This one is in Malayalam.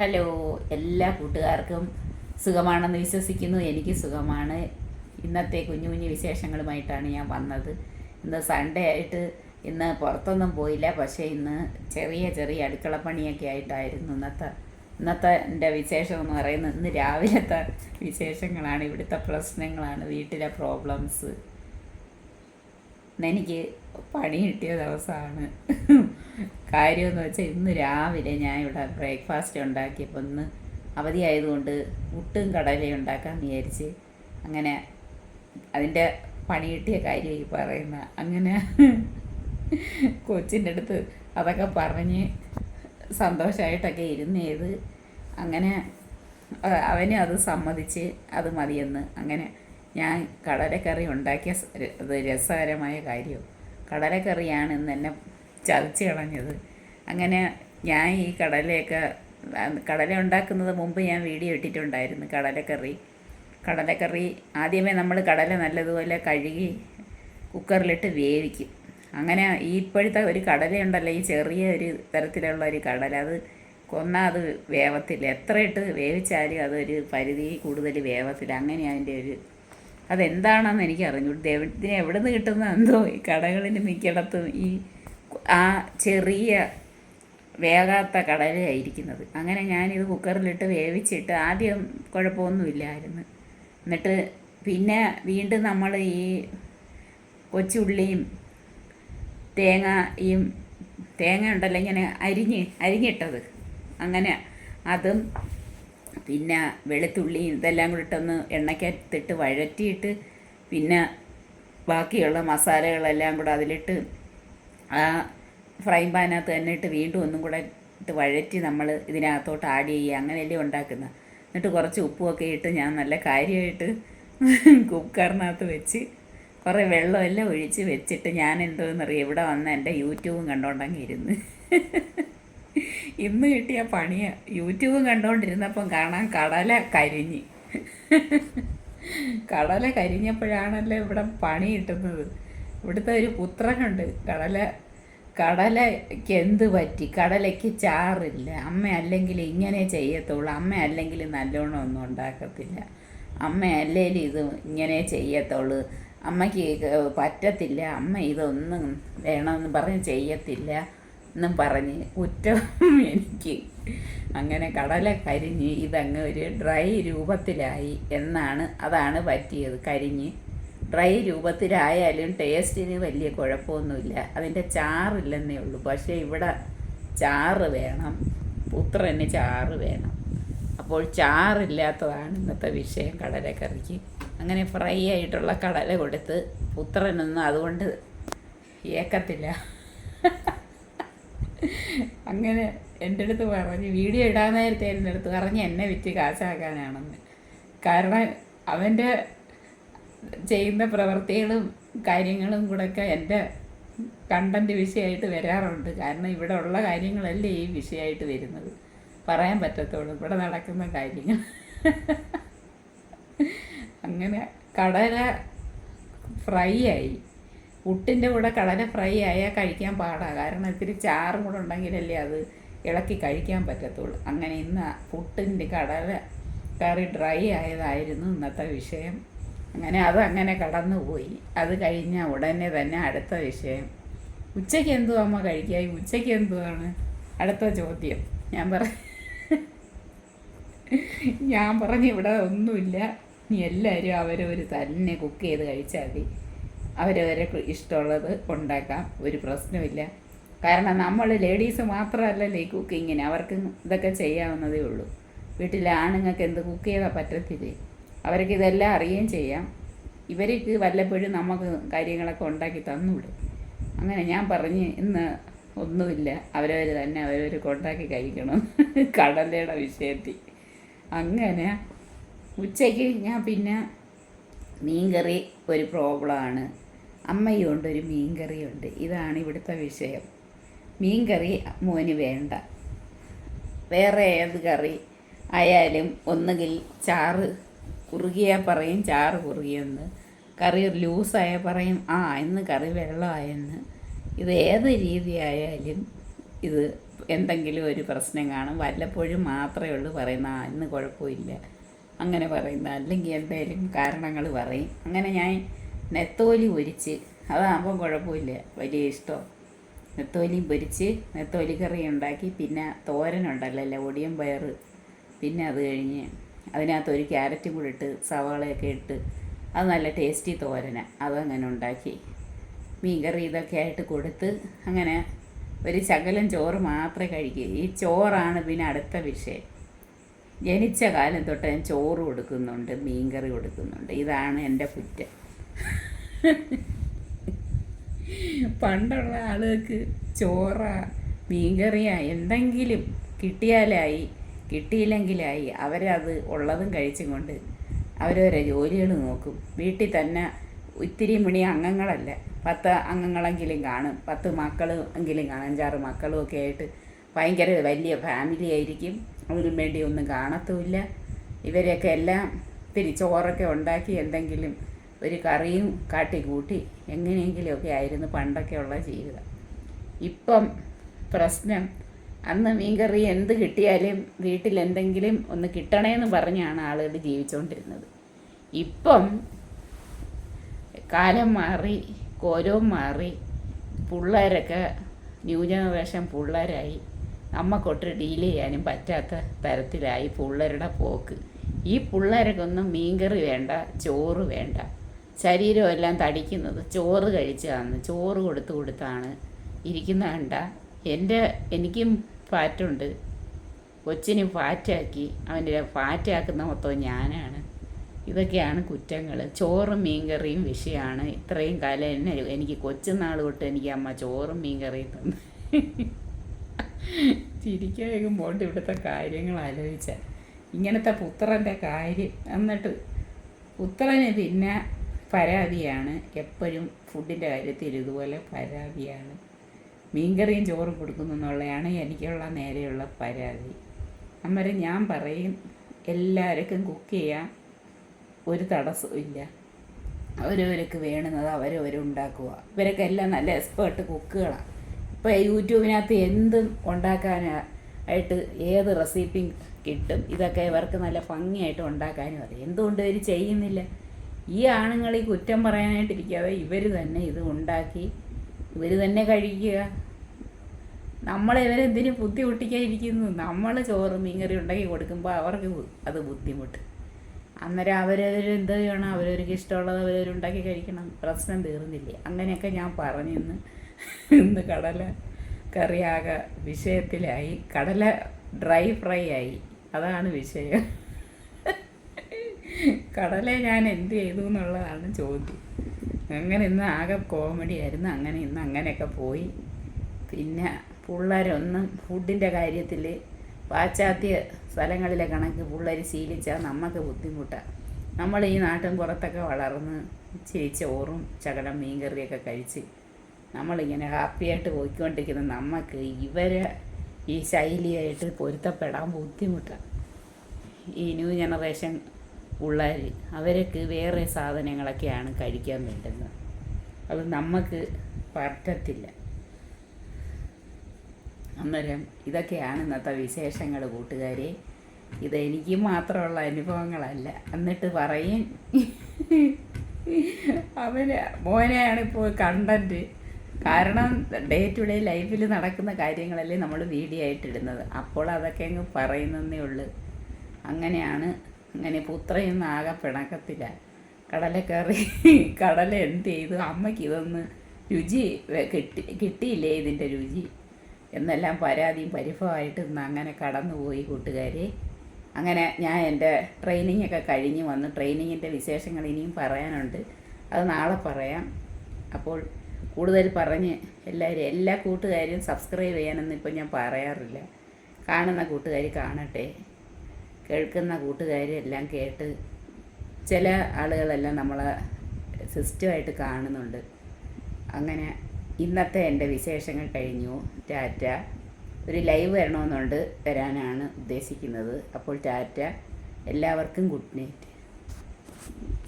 ഹലോ എല്ലാ കൂട്ടുകാർക്കും സുഖമാണെന്ന് വിശ്വസിക്കുന്നു. എനിക്ക് സുഖമാണ്. ഇന്നത്തെ കുഞ്ഞു കുഞ്ഞു വിശേഷങ്ങളുമായിട്ടാണ് ഞാൻ വന്നത്. ഇന്ന് സൺഡേ ആയിട്ട് ഇന്ന് പുറത്തൊന്നും പോയില്ല. പക്ഷേ ഇന്ന് ചെറിയ ചെറിയ അടുക്കളപ്പണിയൊക്കെ ആയിട്ടായിരുന്നു ഇന്നത്തെ ഇന്നത്തെ എന്റെ വിശേഷം എന്ന് പറയുന്നത് ഇന്ന് രാവിലത്തെ വിശേഷങ്ങളാണ്. ഇവിടുത്തെ പ്രശ്നങ്ങളാണ്. വീട്ടിലെ പ്രോബ്ലംസ് എനിക്ക് പണി കിട്ടിയ ദിവസമാണ്. കാര്യമെന്ന് വെച്ചാൽ ഇന്ന് രാവിലെ ഞാൻ ഇവിടെ ബ്രേക്ക്ഫാസ്റ്റ് ഉണ്ടാക്കിയപ്പോൾ ഇന്ന് അവധിയായതുകൊണ്ട് പുട്ടും കടലയും ഉണ്ടാക്കാൻ വിചാരിച്ച് അങ്ങനെ അതിന്റെ പണി കിട്ടിയ കാര്യം ഈ പറയുന്ന അങ്ങനെ കൊച്ചിന്റെ അടുത്ത് അതൊക്കെ പറഞ്ഞ് സന്തോഷമായിട്ടൊക്കെ ഇരുന്നേത് അങ്ങനെ അവനെ അത് സമ്മതിച്ച് അത് മതിയെന്ന് അങ്ങനെ ഞാൻ കടലക്കറി ഉണ്ടാക്കിയ അത് രസകരമായ കാര്യം. കടലക്കറിയാണ് ഇന്ന് എന്നെ ചതച്ച് കളഞ്ഞത്. അങ്ങനെ ഞാൻ ഈ കടലയൊക്കെ കടല ഉണ്ടാക്കുന്നത് മുമ്പ് ഞാൻ വീഡിയോ ഇട്ടിട്ടുണ്ടായിരുന്നു കടലക്കറി. കടലക്കറി ആദ്യമേ നമ്മൾ കടല നല്ലതുപോലെ കഴുകി കുക്കറിലിട്ട് വേവിക്കും. അങ്ങനെ ഈ ഇപ്പോഴത്തെ ഒരു കടലയുണ്ടല്ലോ ഈ ചെറിയ ഒരു തരത്തിലുള്ള ഒരു കടല. അത് കൊന്നാൽ അത് വേവത്തില്ല. എത്ര ഇട്ട് വേവിച്ചാലും അതൊരു പരിധി കൂടുതൽ വേവത്തില്ല. അങ്ങനെ അതിന്റെ ഒരു അതെന്താണെന്ന് എനിക്ക് അറിഞ്ഞു ഇതിന് എവിടെ നിന്ന് കിട്ടുന്ന എന്തോ ഈ കടകളിൽ മിക്കിടത്തും ഈ ആ ചെറിയ വേകാത്ത കടലയായിരിക്കുന്നത്. അങ്ങനെ ഞാനിത് കുക്കറിലിട്ട് വേവിച്ചിട്ട് ആദ്യം കുഴപ്പമൊന്നുമില്ലായിരുന്നു. എന്നിട്ട് പിന്നെ വീണ്ടും നമ്മൾ ഈ കൊച്ചുള്ളിയും തേങ്ങയും തേങ്ങ ഉണ്ടല്ലോ ഇങ്ങനെ അരിഞ്ഞ് അരിഞ്ഞിട്ടത്. അങ്ങനെ അതും പിന്നെ വെളുത്തുള്ളിയും ഇതെല്ലാം കൂടി ഇട്ടൊന്ന് എണ്ണയ്ക്കകത്തിട്ട് വഴറ്റിയിട്ട് പിന്നെ ബാക്കിയുള്ള മസാലകളെല്ലാം കൂടെ അതിലിട്ട് ആ ഫ്രൈ പാനകത്ത് തന്നെ ഇട്ട് വീണ്ടും ഒന്നും കൂടെ ഇട്ട് വഴറ്റി നമ്മൾ ഇതിനകത്തോട്ട് ആഡ് ചെയ്യുക. അങ്ങനെയല്ലേ ഉണ്ടാക്കുന്നത് എന്നിട്ട് കുറച്ച് ഉപ്പുമൊക്കെ ഇട്ട് ഞാൻ നല്ല കാര്യമായിട്ട് കുക്കറിനകത്ത് വെച്ച് കുറേ വെള്ളമെല്ലാം ഒഴിച്ച് വെച്ചിട്ട് ഞാൻ എന്തോന്നറിയാം ഇവിടെ വന്ന് എന്റെ യൂട്യൂബും കണ്ടോണ്ടങ്ങ് ഇരുന്ന്. ഇന്ന് കിട്ടിയ പണിയാ യൂട്യൂബും കണ്ടോണ്ടിരുന്നപ്പം കാണാൻ കടല കരിഞ്ഞ്. കടല കരിഞ്ഞപ്പോഴാണല്ലോ ഇവിടെ പണി കിട്ടുന്നത്. ഇവിടുത്തെ ഒരു പുത്രനുണ്ട് കടല കടലയ്ക്ക് എന്ത് പറ്റി? കടലയ്ക്ക് ചാറില്ല. അമ്മ അല്ലെങ്കിൽ ഇങ്ങനെ ചെയ്യത്തുള്ളൂ. അമ്മ അല്ലെങ്കിൽ നല്ലോണം ഒന്നും ഉണ്ടാക്കത്തില്ല. അമ്മ അല്ലെങ്കിൽ ഇത് ഇങ്ങനെ ചെയ്യത്തുള്ളൂ. അമ്മയ്ക്ക് പറ്റത്തില്ല. അമ്മ ഇതൊന്നും വേണമെന്ന് പറഞ്ഞ് ചെയ്യത്തില്ല എന്നും പറഞ്ഞ് കുറ്റം എനിക്ക്. അങ്ങനെ കടല കരിഞ്ഞ് ഇതങ്ങ് ഒരു ഡ്രൈ രൂപത്തിലായി എന്നാണ് അതാണ് പറ്റിയത് കരിഞ്ഞ്. ഡ്രൈ രൂപത്തിലായാലും ടേസ്റ്റിന് വലിയ കുഴപ്പമൊന്നുമില്ല. അതിന്റെ ചാറില്ലെന്നേ ഉള്ളൂ. പക്ഷേ ഇവിടെ ചാറ് വേണം. പുത്രന് ചാറ് വേണം. അപ്പോൾ ചാറില്ലാത്തതാണ് ഇന്നത്തെ വിഷയം കടലക്കറിക്ക്. അങ്ങനെ ഫ്രൈ ആയിട്ടുള്ള കടല കൊടുത്ത് പുത്രനൊന്നും അതുകൊണ്ട് ഏക്കത്തില്ല. അങ്ങനെ എന്റെ അടുത്ത് പറഞ്ഞ് വീഡിയോ ഇടാൻ നേരത്തെ എന്റെ അടുത്ത് പറഞ്ഞ് എന്നെ വിറ്റ് കാശാക്കാനാണെന്ന്. കാരണം അവന്റെ ചെയ്യുന്ന പ്രവൃത്തികളും കാര്യങ്ങളും കൂടെയൊക്കെ എന്റെ കണ്ടന്റ് വിഷയമായിട്ട് വരാറുണ്ട്. കാരണം ഇവിടെ ഉള്ള കാര്യങ്ങളല്ലേ ഈ വിഷയമായിട്ട് വരുന്നത്. പറയാൻ പറ്റത്തുള്ളൂ. ഇവിടെ നടക്കുന്ന കാര്യങ്ങൾ. അങ്ങനെ കടല ഫ്രൈ ആയി. പുട്ടിന്റെ കൂടെ കടല ഫ്രൈ ആയാൽ കഴിക്കാൻ പാടാ. കാരണം ഇത്തിരി ചാറും കൂടെ ഉണ്ടെങ്കിലല്ലേ അത് ഇളക്കി കഴിക്കാൻ പറ്റത്തുള്ളൂ. അങ്ങനെ ഇന്ന് പുട്ടിന്റെ കടല കറി ഡ്രൈ ആയതായിരുന്നു ഇന്നത്തെ വിഷയം. അങ്ങനെ അത് അങ്ങനെ കടന്നുപോയി അത് കഴിഞ്ഞ ഉടനെ തന്നെ അടുത്ത വിഷയം. ഉച്ചയ്ക്ക് എന്തുവാ അമ്മ കഴിക്കുക ഉച്ചയ്ക്ക് എന്തുവാണ്? അടുത്ത ചോദ്യം. ഞാൻ പറ ഞാൻ പറഞ്ഞു ഇവിടെ ഒന്നുമില്ല. നീ എല്ലാവരും അവരവർ തന്നെ കുക്ക് ചെയ്ത് കഴിച്ചാൽ മതി. അവരവരെ ഇഷ്ടമുള്ളത് ഉണ്ടാക്കാം. ഒരു പ്രശ്നമില്ല. കാരണം നമ്മൾ ലേഡീസ് മാത്രമല്ലല്ലേ ഈ കുക്കിങ്ങിന്. അവർക്ക് ഇതൊക്കെ ചെയ്യാവുന്നതേ ഉള്ളൂ. വീട്ടിലെ ആണുങ്ങൾക്ക് എന്ത് കുക്ക് ചെയ്താൽ പറ്റത്തില്ലേ? അവർക്ക് ഇതെല്ലാം അറിയുകയും ചെയ്യാം. ഇവർക്ക് വല്ലപ്പോഴും നമുക്ക് കാര്യങ്ങളൊക്കെ ഉണ്ടാക്കി തന്നുവിടും. അങ്ങനെ ഞാൻ പറഞ്ഞ് ഇന്ന് ഒന്നുമില്ല. അവരവർ തന്നെ അവരവർ കൊണ്ടാക്കി കഴിക്കണം. കടലയുടെ വിഷയത്തിൽ. അങ്ങനെ ഉച്ചയ്ക്ക് ഞാൻ പിന്നെ മീൻകറി ഒരു പ്രോബ്ലമാണ്. അമ്മയുണ്ട് ഒരു മീൻകറിയുണ്ട്. ഇതാണ് ഇവിടുത്തെ വിഷയം. മീൻകറി മോന് വേണ്ട. വേറെ ഏത് കറി ആയാലും ഒന്നുകിൽ ചാറ് കുറുകിയാൽ പറയും ചാറ് കുറുകിയെന്ന്. കറി ലൂസായാൽ പറയും ആ ഇന്ന് കറി വെള്ളമായെന്ന്. ഇത് ഏത് രീതിയായാലും ഇത് എന്തെങ്കിലും ഒരു പ്രശ്നം കാണും. വല്ലപ്പോഴും മാത്രമേ ഉള്ളൂ പറയുന്ന ആ ഇന്ന് കുഴപ്പമില്ല. അങ്ങനെ പറയുന്ന അല്ലെങ്കിൽ എന്തെങ്കിലും കാരണങ്ങൾ പറയും. അങ്ങനെ ഞാൻ നെത്തോലി പൊരിച്ച് അതാകുമ്പോൾ കുഴപ്പമില്ല വലിയ ഇഷ്ടം. നെത്തോലിയും പൊരിച്ച് നെത്തോലി കറി ഉണ്ടാക്കി പിന്നെ തോരനുണ്ടല്ലോ ഒടിയും പയർ പിന്നെ അത് കഴിഞ്ഞ് അതിനകത്ത് ഒരു ക്യാരറ്റും കൂടി ഇട്ട് സവാളയൊക്കെ ഇട്ട് അത് നല്ല ടേസ്റ്റി തോരന. അതങ്ങനെ ഉണ്ടാക്കി. മീൻകറി ഇതൊക്കെ ആയിട്ട് കൊടുത്ത് അങ്ങനെ ഒരു ശകലം ചോറ് മാത്രമേ കഴിക്കൂ. ഈ ചോറാണ് പിന്നെ അടുത്ത വിഷയം. ജനിച്ച കാലം തൊട്ട് ഞാൻ ചോറ് കൊടുക്കുന്നുണ്ട് മീൻകറി കൊടുക്കുന്നുണ്ട്. ഇതാണ് എന്റെ കുറ്റം. പണ്ടുള്ള ആളുകൾക്ക് ചോറ മീൻകറിയാ എന്തെങ്കിലും കിട്ടിയാലായി കിട്ടിയില്ലെങ്കിലായി അവരത് ഉള്ളതും കഴിച്ചും കൊണ്ട് അവരവരെ ജോലികൾ നോക്കും. വീട്ടിൽ തന്നെ ഇത്തിരി മണി അംഗങ്ങളല്ല. പത്ത് അംഗങ്ങളെങ്കിലും കാണും. പത്ത് മക്കൾ എങ്കിലും കാണും. അഞ്ചാറ് മക്കളും ഒക്കെ ആയിട്ട് ഭയങ്കര വലിയ ഫാമിലി ആയിരിക്കും. അതിനും വേണ്ടി ഒന്നും കാണത്തുമില്ല. ഇവരെയൊക്കെ എല്ലാം ഇത്തിരി ചോറൊക്കെ ഉണ്ടാക്കി എന്തെങ്കിലും ഒരു കറിയും കാട്ടി കൂട്ടി എങ്ങനെയെങ്കിലുമൊക്കെ ആയിരുന്നു പണ്ടൊക്കെ ഉള്ള ജീവിതം. ഇപ്പം പ്രശ്നം അന്ന് മീൻകറി എന്ത് കിട്ടിയാലും വീട്ടിൽ എന്തെങ്കിലും ഒന്ന് കിട്ടണേന്ന് പറഞ്ഞാണ് ആളുകൾ ജീവിച്ചുകൊണ്ടിരുന്നത് ഇപ്പം കാലം മാറി കോലവും മാറി പിള്ളേരൊക്കെ ന്യൂ ജനറേഷൻ പിള്ളേരായി. നമ്മക്കൊട്ട് ഡീൽ ചെയ്യാനും പറ്റാത്ത തരത്തിലായി പിള്ളേരുടെ പോക്ക്. ഈ പിള്ളേരൊക്കെ ഒന്നും മീൻകറി വേണ്ട ചോറ് വേണ്ട. ശരീരമെല്ലാം തടിക്കുന്നത് ചോറ് കഴിച്ചതാണ് ചോറ് കൊടുത്തു കൊടുത്താണ് ഇരിക്കുന്ന കണ്ട എന്റെ എനിക്കും ഫാറ്റുണ്ട് കൊച്ചിന് ഫാറ്റാക്കി അവന്റെ ഫാറ്റാക്കുന്ന മൊത്തം ഞാനാണ്. ഇതൊക്കെയാണ് കുറ്റങ്ങൾ ചോറും മീൻകറിയും വിഷയമാണ് ഇത്രയും കാലം എന്നെ എനിക്ക് കൊച്ചുനാൾ തൊട്ട് എനിക്ക് അമ്മ ചോറും മീൻകറിയും തന്നു. ചിരിക്കാനും പോട്ട് ഇവിടുത്തെ കാര്യങ്ങൾ ആലോചിച്ചാൽ ഇങ്ങനത്തെ പുത്രന്റെ കാര്യം. എന്നിട്ട് പുത്രന് പിന്നെ പരാതിയാണ്. എപ്പോഴും ഫുഡിന്റെ കാര്യത്തിൽ ഇതുപോലെ പരാതിയാണ്. മീൻകറിയും ചോറും കൊടുക്കുന്നു എന്നുള്ളതാണ് എനിക്കുള്ള നേരെയുള്ള പരാതി. അന്നേരം ഞാൻ പറയും എല്ലാവർക്കും കുക്ക് ചെയ്യാൻ ഒരു തടസ്സവും ഇല്ല. അവരവർക്ക് വേണുന്നത് അവരവരുണ്ടാക്കുക ഇവരൊക്കെ എല്ലാം നല്ല എക്സ്പേർട്ട് കുക്കുകളാണ് ഇപ്പോൾ യൂട്യൂബിനകത്ത് എന്തും ഉണ്ടാക്കാനായിട്ട് ഏത് റെസിപ്പിയും കിട്ടും ഇതൊക്കെ ഇവർക്ക് നല്ല ഭംഗിയായിട്ട് ഉണ്ടാക്കാനും അറിയാം. എന്തുകൊണ്ട് ഇവർ ചെയ്യുന്നില്ല? ഈ ആണുങ്ങൾ ഈ കുറ്റം പറയാനായിട്ടിരിക്കാതെ ഇവർ തന്നെ ഇത് ഉണ്ടാക്കി ഇവർ തന്നെ കഴിക്കുക. നമ്മളെ ഇവരെന്തിനു ബുദ്ധിമുട്ടിക്കാതിരിക്കുന്നു? നമ്മൾ ചോറ് മീൻകറി ഉണ്ടാക്കി കൊടുക്കുമ്പോൾ അവർക്ക് അത് ബുദ്ധിമുട്ട്. അന്നേരം അവരവർ എന്ത് ചെയ്യണം? അവരവർക്ക് ഇഷ്ടമുള്ളത് അവരവരുണ്ടാക്കി കഴിക്കണം. പ്രശ്നം തീർന്നില്ലേ? അങ്ങനെയൊക്കെ ഞാൻ പറഞ്ഞിന്ന് ഇന്ന് കടല കറിയാകെ വിഷയത്തിലായി. കടല ഡ്രൈ ഫ്രൈ ആയി. അതാണ് വിഷയം. കടല ഞാൻ എന്ത് ചെയ്തു എന്നുള്ളതാണ് ചോദ്യം. അങ്ങനെ ഇന്ന് ആകെ കോമഡി ആയിരുന്നു അങ്ങനെ ഇന്ന് അങ്ങനെയൊക്കെ പോയി. പിന്നെ പിള്ളേരൊന്നും ഫുഡിന്റെ കാര്യത്തിൽ പാശ്ചാത്യ സ്ഥലങ്ങളിലെ കണക്ക് പിള്ളേർ ശീലിച്ചാൽ നമുക്ക് ബുദ്ധിമുട്ടാണ് നമ്മൾ ഈ നാട്ടിൻ പുറത്തൊക്കെ വളർന്ന് ഇച്ചിരി ചോറും ശകലം മീൻകറിയൊക്കെ കഴിച്ച് നമ്മളിങ്ങനെ ഹാപ്പിയായിട്ട് പോയിക്കൊണ്ടിരിക്കുന്ന നമുക്ക് ഇവരെ ഈ ശൈലിയായിട്ട് പൊരുത്തപ്പെടാൻ ബുദ്ധിമുട്ടാണ് ഈ ന്യൂ ജനറേഷൻ പിള്ളേർ അവർക്ക് വേറെ സാധനങ്ങളൊക്കെയാണ് കഴിക്കാൻ വേണ്ടുന്നത്. അത് നമുക്ക് പറ്റത്തില്ല. അന്നേരം ഇതൊക്കെയാണ് ഇന്നത്തെ വിശേഷങ്ങൾ കൂട്ടുകാരെ. ഇത് എനിക്ക് മാത്രമുള്ള അനുഭവങ്ങളല്ല. എന്നിട്ട് പറയും അവന് മോനെയാണ് ഇപ്പോൾ കണ്ടന്റ് കാരണം ഡേ ടു ഡേ ലൈഫിൽ നടക്കുന്ന കാര്യങ്ങളല്ലേ നമ്മൾ വീഡിയോ ആയിട്ടിടുന്നത് അപ്പോൾ അതൊക്കെ അങ്ങ് പറയുന്നതേ ഉള്ളൂ. അങ്ങനെയാണ് അങ്ങനെ പുത്രയൊന്നും ആകെ പിണക്കത്തില്ല. കടലക്കറി കടല എന്ത് ചെയ്തു? അമ്മയ്ക്ക് ഇതൊന്ന് രുചി കിട്ടി കിട്ടിയില്ലേ ഇതിന്റെ രുചി? എന്നെല്ലാം പരാതിയും പരിഭവമായിട്ട് ഇന്ന് അങ്ങനെ കടന്നുപോയി കൂട്ടുകാരെ. അങ്ങനെ ഞാൻ എന്റെ ട്രെയിനിങ് ഒക്കെ കഴിഞ്ഞ് വന്ന് ട്രെയിനിങ്ങിന്റെ വിശേഷങ്ങൾ ഇനിയും പറയാനുണ്ട്. അത് നാളെ പറയാം. അപ്പോൾ കൂടുതൽ പറഞ്ഞ് എല്ലാവരും എല്ലാ കൂട്ടുകാരും സബ്സ്ക്രൈബ് ചെയ്യാനൊന്നും ഇപ്പോൾ ഞാൻ പറയാറില്ല. കാണുന്ന കൂട്ടുകാർ കാണട്ടെ. കേൾക്കുന്ന കൂട്ടുകാരെല്ലാം കേട്ട് ചില ആളുകളെല്ലാം നമ്മളെ സിസ്റ്റമായിട്ട് കാണുന്നുണ്ട്. അങ്ങനെ ഇന്നത്തെ എന്റെ വിശേഷങ്ങൾ കഴിഞ്ഞു. ടാറ്റ ഒരു ലൈവ് വരണമെന്നുണ്ട് വരാനാണ് ഉദ്ദേശിക്കുന്നത്. അപ്പോൾ ടാറ്റ എല്ലാവർക്കും ഗുഡ് നൈറ്റ്.